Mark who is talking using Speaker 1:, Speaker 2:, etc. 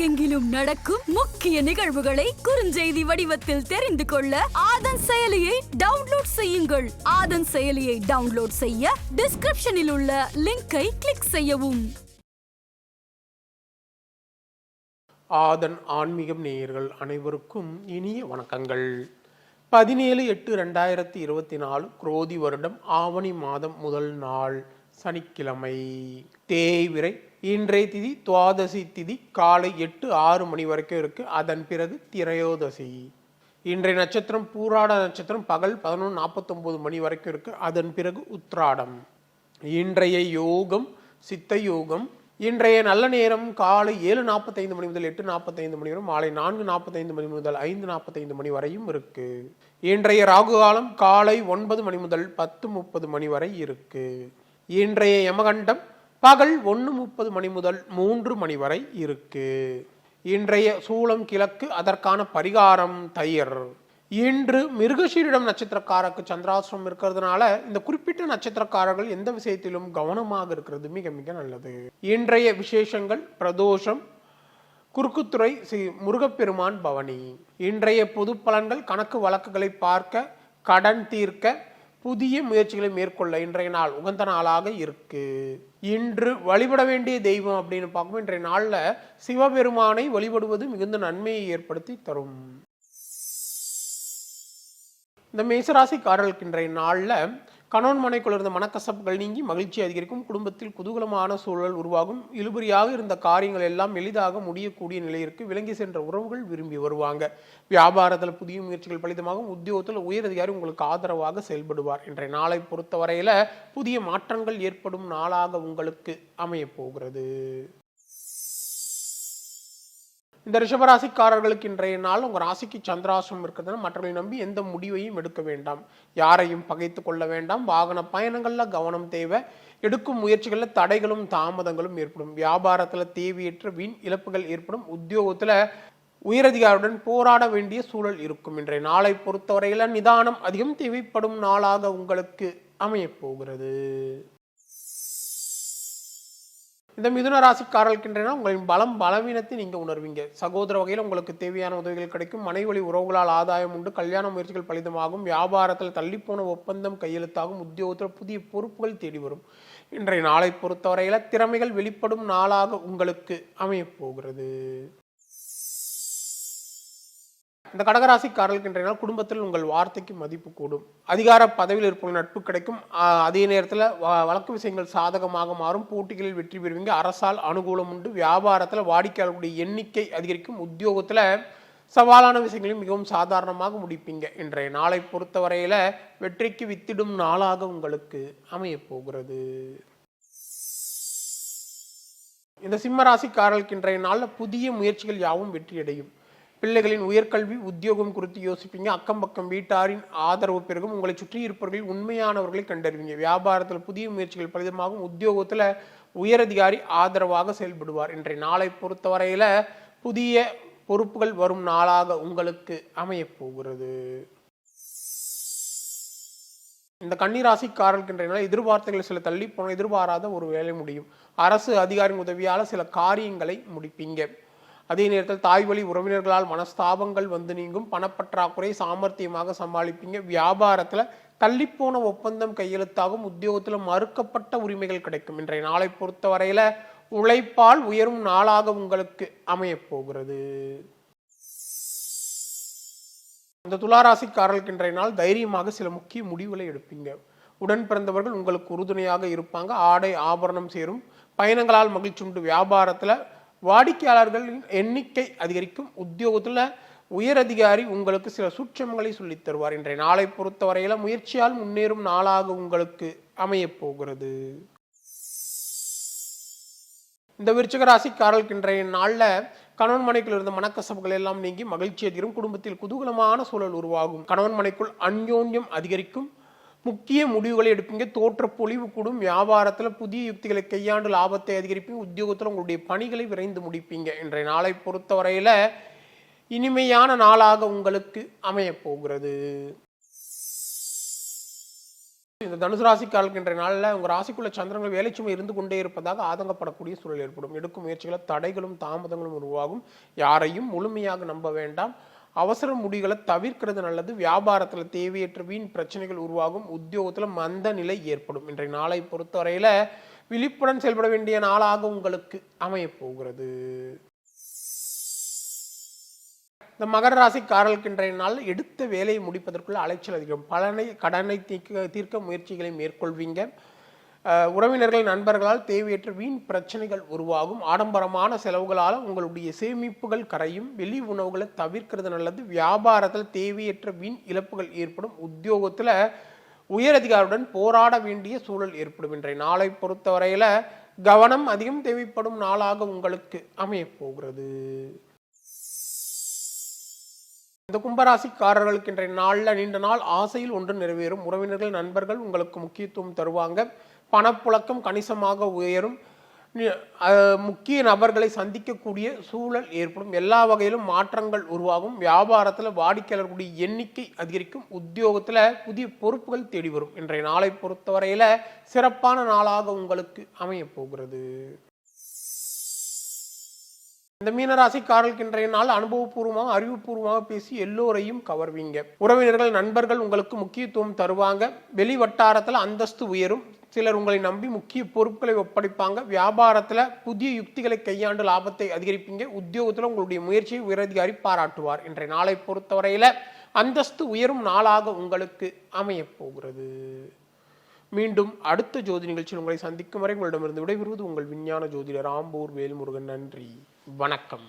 Speaker 1: உலகெங்கிலும் நடக்கும் முக்கிய நிகழ்வுகளை குறுஞ்செய்தி வடிவத்தில் தெரிந்து கொள்ள ஆதன் செயலியை டவுன்லோட் செய்யுங்கள் ஆதன் செயலியை டவுன்லோட் செய்ய டிஸ்கிரிப்ஷனில் உள்ள லிங்கை கிளிக் செய்யவும்
Speaker 2: ஆதன் ஆன்மீகம் நேயர்கள் அனைவருக்கும் இனிய வணக்கங்கள் பதினேழு எட்டு ரெண்டாயிரத்தி இருபத்தி நாலு குரோதி வருடம் ஆவணி மாதம் முதல் நாள் சனிக்கிழமை தேய்விரை இன்றைய திதி துவாதசி திதி காலை எட்டு ஆறு மணி வரைக்கும் இருக்குது அதன் பிறகு திரையோதசி இன்றைய நட்சத்திரம் பூராட நட்சத்திரம் பகல் பதினொன்று நாற்பத்தொம்போது மணி வரைக்கும் இருக்குது அதன் பிறகு உத்ராடம் இன்றைய யோகம் சித்த யோகம் இன்றைய நல்ல நேரம் காலை ஏழு நாற்பத்தைந்து மணி முதல் எட்டு நாற்பத்தைந்து மணி வரை மாலை நான்கு நாற்பத்தைந்து மணி முதல் ஐந்து நாற்பத்தைந்து மணி வரையும் இருக்கு இன்றைய ராகு காலம் காலை ஒன்பது மணி முதல் பத்து முப்பது மணி வரை இருக்கு இன்றைய யமகண்டம் பகல் ஒன்று முப்பது மணி முதல் மூன்று மணி வரை இருக்கு இன்றைய சூளம் கிழக்கு அதற்கான பரிகாரம் தயிர் இன்று மிருகசீரிடம் நட்சத்திரக்காரருக்கு சந்திராசிரம் இருக்கிறதுனால இந்த குறிப்பிட்ட நட்சத்திரக்காரர்கள் எந்த விஷயத்திலும் கவனமாக இருக்கிறது மிக மிக நல்லது இன்றைய விசேஷங்கள் பிரதோஷம் குறுக்குத்துறை ஸ்ரீ முருகப்பெருமான் பவனி இன்றைய பொது பலன்கள் கணக்கு வழக்குகளை பார்க்க கடன் தீர்க்க புதிய முயற்சிகளை மேற்கொள்ள இன்றைய நாள் உகந்த நாளாக இருக்கு இன்று வழிபட வேண்டிய தெய்வம் அப்படின்னு பார்க்கும் இன்றைய நாளில் சிவபெருமானை வழிபடுவது மிகுந்த நன்மையை ஏற்படுத்தி தரும் இந்த மேசராசிக்காரர்களுக்கு இன்றைய நாளில் கணவன் மனைக்குள் இருந்த மனக்கசப்புகள் நீங்கி மகிழ்ச்சி அதிகரிக்கும் குடும்பத்தில் குதூகலமான சூழல் உருவாகும் இழுபறியாக இருந்த காரியங்கள் எல்லாம் எளிதாக முடியக்கூடிய நிலையிற்கு இருக்கு விலங்கி சென்ற உறவுகள் விரும்பி வருவாங்க வியாபாரத்தில் புதிய முயற்சிகள் பலிதமாகவும் உத்தியோகத்தில் உயரதிகாரி உங்களுக்கு ஆதரவாக செயல்படுவார் இன்றைய நாளை பொறுத்தவரையில் புதிய மாற்றங்கள் ஏற்படும் நாளாக உங்களுக்கு அமையப்போகிறது இந்த ரிஷபராசிக்காரர்களுக்கு இன்றைய நாள் உங்கள் ராசிக்கு சந்திராசம் இருக்கிறதுனால மற்றவர்களை நம்பி எந்த முடிவையும் எடுக்க வேண்டாம் யாரையும் பகைத்து கொள்ள வேண்டாம் வாகன பயணங்களில் கவனம் தேவை எடுக்கும் முயற்சிகளில் தடைகளும் தாமதங்களும் ஏற்படும் வியாபாரத்தில் தேவையற்ற வீண் இழப்புகள் ஏற்படும் உத்தியோகத்தில் உயரதிகாரியுடன் போராட வேண்டிய சூழல் இருக்கும் இன்றைய நாளை பொறுத்தவரையில் நிதானம் அதிகம் தேவைப்படும் நாளாக உங்களுக்கு அமையப்போகிறது இந்த மிதுன ராசிக்காரர்களுக்கின்றன உங்களின் பலம் பலவீனத்தை நீங்கள் உணர்வீங்க சகோதர வகையில் உங்களுக்கு தேவையான உதவிகள் கிடைக்கும் மனைவழி உறவுகளால் ஆதாயம் உண்டு கல்யாண முயற்சிகள் பலிதமாகும் வியாபாரத்தில் தள்ளிப்போன ஒப்பந்தம் கையெழுத்தாகும் உத்தியோகத்தில் புதிய பொறுப்புகள் தேடி வரும் இன்றைய நாளை பொறுத்தவரையில் திறமைகள் வெளிப்படும் நாளாக உங்களுக்கு அமையப்போகிறது இந்த கடகராசிக்காரர்களுக்கு இன்றைய நாள் குடும்பத்தில் உங்கள் வார்த்தைக்கு மதிப்பு கூடும் அதிகார பதவியில் இருப்பவங்க நட்பு கிடைக்கும் அதே நேரத்தில் வழக்கு விஷயங்கள் சாதகமாக மாறும் போட்டிகளில் வெற்றி பெறுவீங்க அரசால் அனுகூலம் உண்டு வியாபாரத்தில் வாடிக்கையாளர்களுடைய எண்ணிக்கை அதிகரிக்கும் உத்தியோகத்தில் சவாலான விஷயங்களையும் மிகவும் சாதாரணமாக முடிப்பீங்க இன்றைய நாளை பொறுத்தவரையில் வெற்றிக்கு வித்திடும் நாளாக உங்களுக்கு அமையப்போகிறது இந்த சிம்மராசிக்காரர்களுக்கு இன்றைய நாளில் புதிய முயற்சிகள் யாவும் வெற்றியடையும் பிள்ளைகளின் உயர்கல்வி உத்தியோகம் குறித்து யோசிப்பீங்க அக்கம் பக்கம் வீட்டாரின் ஆதரவு பெருகும் உங்களை சுற்றி இருப்பவர்கள் உண்மையானவர்களை கண்டறிவீங்க வியாபாரத்தில் புதிய முயற்சிகள் பலிதமாகவும் உத்தியோகத்தில் உயரதிகாரி ஆதரவாக செயல்படுவார் இன்றைய நாளை பொறுத்தவரையில் புதிய பொறுப்புகள் வரும் நாளாக உங்களுக்கு அமையப்போகிறது இந்த கன்னிராசிக்காரர்கின்றனால எதிர்பார்த்தைகள் சில தள்ளி போன எதிர்பாராத ஒரு வேலை முடியும் அரசு அதிகாரியின் உதவியால் சில காரியங்களை முடிப்பீங்க அதே நேரத்தில் தாய் வழி உறவினர்களால் மனஸ்தாபங்கள் வந்து நீங்கும் பணப்பற்றாக்குறை சாமர்த்தியமாக சமாளிப்பீங்க வியாபாரத்தில் தள்ளிப்போன ஒப்பந்தம் கையெழுத்தாகும் உத்தியோகத்தில் மறுக்கப்பட்ட உரிமைகள் கிடைக்கும் இன்றைய நாளை பொறுத்தவரையில் உழைப்பால் உயரும் நாளாக உங்களுக்கு அமையப்போகிறது அந்த துளாராசிக்காரர்களுக்கு இன்றைய நாள் தைரியமாக சில முக்கிய முடிவுகளை எடுப்பீங்க உடன் பிறந்தவர்கள் உங்களுக்கு உறுதுணையாக இருப்பாங்க ஆடை ஆபரணம் சேரும் பயணங்களால் மகிழ்ச்சி உண்டு வியாபாரத்தில் வாடிக்கையாளர்களின் எண்ணிக்கை அதிகரிக்கும் உத்தியோகத்தில் உயர் அதிகாரி உங்களுக்கு சில சூட்சமங்களை சொல்லித் தருவார் இன்றைய நாளை பொறுத்தவரையில் முயற்சியால் முன்னேறும் நாளாக உங்களுக்கு அமையப் போகிறது இந்த விருச்சக ராசிக்காரர்களுக்கு இன்றைய நாளில் கணவன் மனைக்குள் இருந்த மனக்கசப்புகள் எல்லாம் நீங்கி மகிழ்ச்சி அதிகரும் குடும்பத்தில் குதூகலமான சூழல் உருவாகும் கணவன் மனைக்குள் அந்யோன்யம் அதிகரிக்கும் முக்கிய முடிவுகளை எடுப்பீங்க தோற்ற பொழிவு கூடும் வியாபாரத்தில் புதிய யுக்திகளை கையாண்டு லாபத்தை அதிகரிப்பீங்க உத்தியோகத்தில் உங்களுடைய பணிகளை விரைந்து முடிப்பீங்க இன்றைய நாளை பொறுத்தவரையில் இனிமையான நாளாக உங்களுக்கு அமையப்போகிறது இந்த தனுசு ராசிக்காலுக்கு இன்றைய நாளில் உங்கள் ராசிக்குள்ள சந்திரங்கள் சுமை இருந்து கொண்டே இருப்பதாக ஆதங்கப்படக்கூடிய சூழல் ஏற்படும் எடுக்கும் முயற்சிகளை தடைகளும் தாமதங்களும் உருவாகும் யாரையும் முழுமையாக நம்ப வேண்டாம் அவசர முடிகளை தவிர்க்கிறது நல்லது வியாபாரத்தில் தேவையற்ற வீண் பிரச்சனைகள் உருவாகும் உத்தியோகத்தில் மந்த நிலை ஏற்படும் இன்றைய நாளை பொறுத்தவரையில் விழிப்புடன் செயல்பட வேண்டிய நாளாக உங்களுக்கு அமையப்போகிறது இந்த மகர ராசிக்காரர்களுக்கு இன்றைய நாள் எடுத்த வேலையை முடிப்பதற்குள்ள அலைச்சல் அதிகம் பலனை கடனை தீர்க்க தீர்க்க முயற்சிகளை மேற்கொள்வீங்க உறவினர்கள் நண்பர்களால் தேவையற்ற வீண் பிரச்சனைகள் உருவாகும் ஆடம்பரமான செலவுகளால் உங்களுடைய சேமிப்புகள் கரையும் வெளி உணவுகளை தவிர்க்கிறது நல்லது வியாபாரத்தில் தேவையற்ற வீண் இழப்புகள் ஏற்படும் உத்தியோகத்தில் உயரதிகாரியுடன் போராட வேண்டிய சூழல் ஏற்படும் இன்றைய நாளை பொறுத்தவரையில் கவனம் அதிகம் தேவைப்படும் நாளாக உங்களுக்கு அமையப்போகிறது இந்த கும்பராசிக்காரர்களுக்கு இன்றைய நாளில் நீண்ட நாள் ஆசையில் ஒன்று நிறைவேறும் உறவினர்கள் நண்பர்கள் உங்களுக்கு முக்கியத்துவம் தருவாங்க பணப்புழக்கம் கணிசமாக உயரும் முக்கிய நபர்களை சந்திக்கக்கூடிய சூழல் ஏற்படும் எல்லா வகையிலும் மாற்றங்கள் உருவாகும் வியாபாரத்தில் வாடிக்கையாளர்களுடைய எண்ணிக்கை அதிகரிக்கும் உத்தியோகத்தில் புதிய பொறுப்புகள் தேடி வரும் இன்றைய நாளை பொறுத்தவரையில் சிறப்பான நாளாக உங்களுக்கு அமையப் போகிறது இந்த மீனராசிக்காரர்களுக்கு இன்றைய நாள் அனுபவபூர்வமாக அறிவுபூர்வமாக பேசி எல்லோரையும் கவர்வீங்க உறவினர்கள் நண்பர்கள் உங்களுக்கு முக்கியத்துவம் தருவாங்க வெளி வட்டாரத்தில் அந்தஸ்து உயரும் சிலர் உங்களை நம்பி முக்கிய பொறுப்புகளை ஒப்படைப்பாங்க வியாபாரத்தில் புதிய யுக்திகளை கையாண்டு லாபத்தை அதிகரிப்பீங்க உத்தியோகத்தில் உங்களுடைய முயற்சியை உயரதிகாரி பாராட்டுவார் இன்றைய நாளை பொறுத்தவரையில் அந்தஸ்து உயரும் நாளாக உங்களுக்கு அமையப்போகிறது மீண்டும் அடுத்த ஜோதி நிகழ்ச்சியில் உங்களை சந்திக்கும் வரை உங்களிடமிருந்து விடைபெறுவது உங்கள் விஞ்ஞான ஜோதிடர் ஆம்பூர் வேல்முருகன் நன்றி வணக்கம்